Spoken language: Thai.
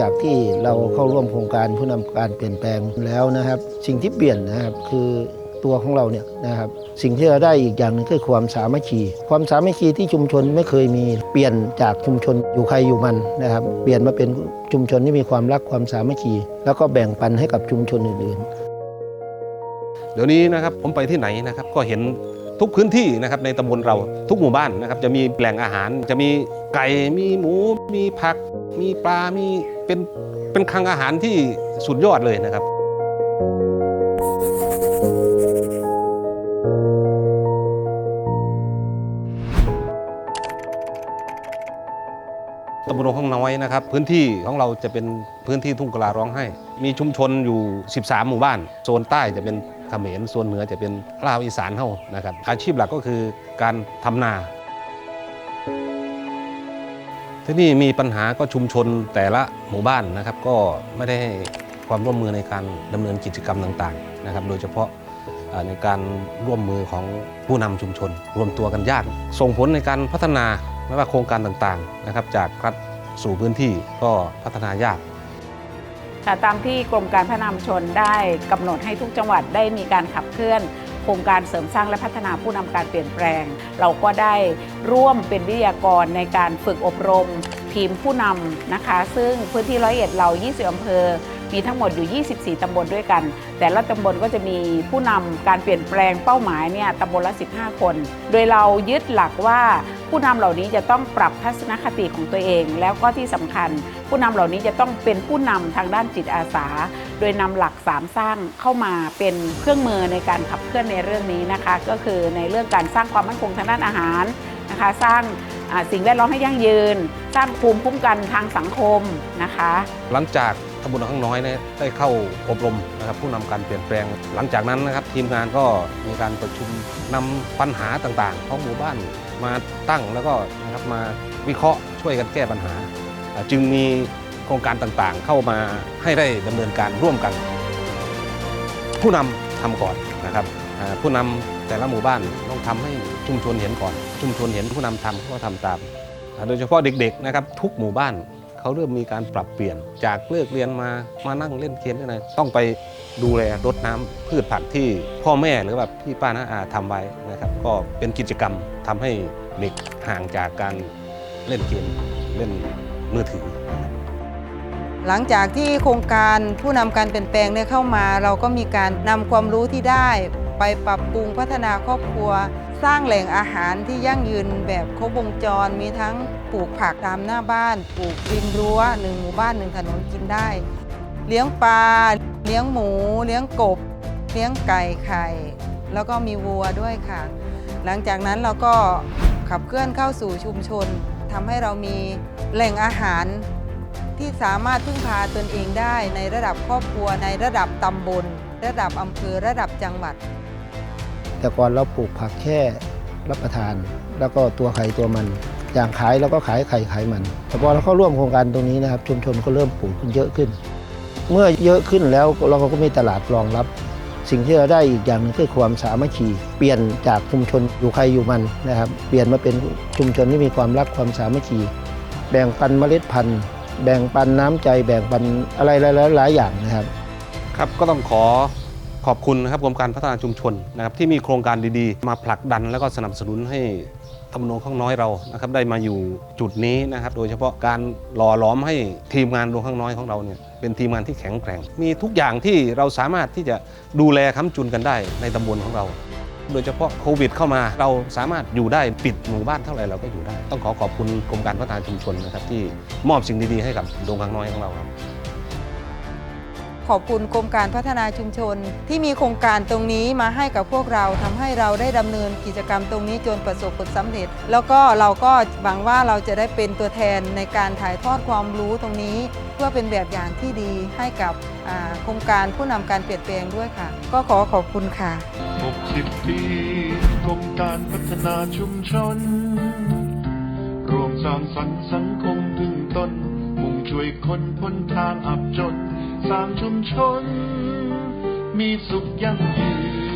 จากที่เราเข้าร่วมโครงการผู้นำการเปลี่ยนแปลงแล้วนะครับ สิ่งที่เปลี่ยนนะครับคือตัวของเราเนี่ยนะครับสิ่งที่เราได้อีกอย่างหนึ่งคือความสามัคคีความสามัคคีที่ชุมชนไม่เคยมีเปลี่ยนจากชุมชนอยู่ใครอยู่มันนะครับ เปลี่ยนมาเป็นชุมชนที่มีความรักความสามัคคีแล้วก็แบ่งปันให้กับชุมชนอื่นๆ เดี๋ยวนี้นะครับผมไปที่ไหนนะครับก็เห็น ทุกพื้นที่นะครับในตำบลเราทุกหมู่บ้านนะครับจะมีแหล่งอาหาร จะมีไก่มีหมู มีผัก มีปลามีเป็นเป็นคลังอาหารที่สุดยอดเลยนะครับตำบลห้องน้อยนะครับพื้นที่ของเราจะเป็นพื้นที่ทุ่งกลาร้องไห้ มีชุมชนอยู่ 13 หมู่บ้าน โซนใต้จะเป็น เขมรโซนเหนือจะเป็นลาวอีสานเฮานะครับอาชีพหลักก็คือการทำนา ที่นี่มีปัญหาก็ชุมชนแต่ละหมู่บ้านนะครับ ก็ไม่ได้ให้ความร่วมมือในการดำเนินกิจกรรมต่างๆนะครับ โดยเฉพาะในการร่วมมือของผู้นำชุมชน รวมตัวกันยาก ส่งผลในการพัฒนาไม่ว่าโครงการต่างๆนะครับ จากรัฐสู่พื้นที่ก็พัฒนายาก ค่ะตามที่กรมการพัฒนามชนได้กำหนดให้ทุกจังหวัดได้มีการขับเคลื่อนโครงการเสริมสร้างและพัฒนาผู้นำการเปลี่ยนแปลง เราก็ได้ร่วมเป็นวิทยากรในการฝึกอบรมทีมผู้นำนะคะ ซึ่งพื้นที่ร้อยเอ็ดเรา 20อำเภอ มีทั้งหมดอยู่ 24 ตำบลด้วยกัน แต่ละตำบลก็จะมีผู้นำการเปลี่ยนแปลงเป้าหมายเนี่ยตำบลละ 15 คน โดยเรายึดหลักว่า ผู้นำเหล่านี้จะต้องปรับทัศนคติของตัวเอง แล้วก็ที่สำคัญ ผู้นำเหล่านี้จะต้องเป็นผู้นำทางด้านจิตอาสา โดยนำหลักสามสร้างเข้ามาเป็นเครื่องมือในการขับเคลื่อนในเรื่องนี้นะคะ ก็คือในเรื่องการสร้างความมั่นคงทางด้านอาหารนะคะสร้างสิ่งแวดล้อมให้ยั่งยืน สร้างภูมิคุ้มกันทางสังคมนะคะ หลังจาก ตำบลข้างน้อยเนี่ยได้เข้าอบรมนะครับผู้นำการเปลี่ยนแปลง หลังจากนั้นนะครับทีมงานก็มีการประชุมนำปัญหาต่างๆ ของหมู่บ้านมาตั้งแล้วก็นะครับมาวิเคราะห์ช่วยกันแก้ปัญหา จึงมีโครงการต่างๆ เข้ามาให้ได้ดำเนินการร่วมกัน ผู้นำทำก่อนนะครับผู้นำแต่ละหมู่บ้านต้องทำให้ชุมชนเห็นก่อน ชุมชนเห็นผู้นำทำเขาก็ทำตาม โดยเฉพาะเด็กๆนะครับทุกหมู่บ้าน เขาเริ่มมีการปรับเปลี่ยนจากเลิกเรียนมามานั่งเล่นเกมได้ไงต้องไปดูแลรดน้ำพืชผักที่พ่อแม่หรือแบบพี่ป้าน้าอาทำไว้นะครับ ก็เป็นกิจกรรมทำให้เด็กห่างจากการเล่นเกมเล่นมือถือ หลังจากที่โครงการผู้นำการเปลี่ยนแปลงได้เข้ามา เราก็มีการนำความรู้ที่ได้ไปปรับปรุงพัฒนาครอบครัว สร้างแหล่งอาหารที่ยั่งยืนแบบครบวงจร มีทั้งปลูกผักตามหน้าบ้าน ปลูกริมรั้วหนึ่งหมู่บ้านหนึ่งถนนกินได้ เลี้ยงปลา เลี้ยงหมู เลี้ยงกบ เลี้ยงไก่ไข่ แล้วก็มีวัวด้วยค่ะ หลังจากนั้นเราก็ขับเคลื่อนเข้าสู่ชุมชนทำให้เรามีแหล่งอาหารที่สามารถพึ่งพาตนเองได้ในระดับครอบครัวในระดับตำบล ระดับอำเภอระดับจังหวัด แต่ก่อนเราปลูกผักแค่รับประทาน แล้วก็ตัวไข่ตัวมัน อย่างขายเราก็ขายไข่ขายมัน แต่พอเราเข้าร่วมโครงการตรงนี้นะครับชุมชนก็เริ่มปลูกขึ้นเยอะขึ้น เมื่อเยอะขึ้นแล้วเราก็มีตลาดรองรับ สิ่งที่เราได้อีกอย่างหนึงคือความสามัคคีเปลี่ยนจากชุมชนอยู่ใครอยู่มันนะครับเปลี่ยนมาเป็นชุมชนที่มีความรักความสามัคคีแบ่งปันเมล็ดพันธุ์แบ่งปันน้ำใจแบ่งปันอะไรหลายๆอย่างนะครับ ครับก็ต้องขอ ขอบคุณนะครับกรมการพัฒนาชุมชนนะครับที่มีโครงการดีๆ มาผลักดันแล้วก็สนับสนุนให้ตำบลข้างน้อยเรานะครับได้มาอยู่จุดนี้นะครับ โดยเฉพาะการหล่อหลอมให้ทีมงานโรงข้างน้อยของเราเนี่ยเป็นทีมงานที่แข็งแกร่ง มีทุกอย่างที่เราสามารถที่จะดูแลค้ำจุนกันได้ในตำบลของเรา โดยเฉพาะโควิด เข้ามาเราสามารถอยู่ได้ปิดหมู่บ้านเท่าไหร่เราก็อยู่ได้ ต้องขอขอบคุณกรมการพัฒนาชุมชนนะครับที่มอบสิ่งดีๆให้กับโรงข้างน้อยของเราครับ ขอบคุณกรมการพัฒนาชุมชน ที่มีโครงการตรงนี้มาให้กับพวกเราทำให้เราได้ดำเนินกิจกรรมตรงนี้จนประสบผลสำเร็จ แล้วก็เราก็หวังว่าเราจะได้เป็นตัวแทนในการถ่ายทอดความรู้ตรงนี้ เพื่อเป็นแบบอย่างที่ดีให้กับโครงการผู้นำการเปลี่ยนแปลงด้วยค่ะ ก็ขอขอบคุณค่ะ 60 ปีกรมการพัฒนาชุมชนรวมสร้างสรรค์สังคมพึ่งตนมุ่งช่วยคนพ้นทางอับจน สร้างชุมชน มีสุขยั่งยืน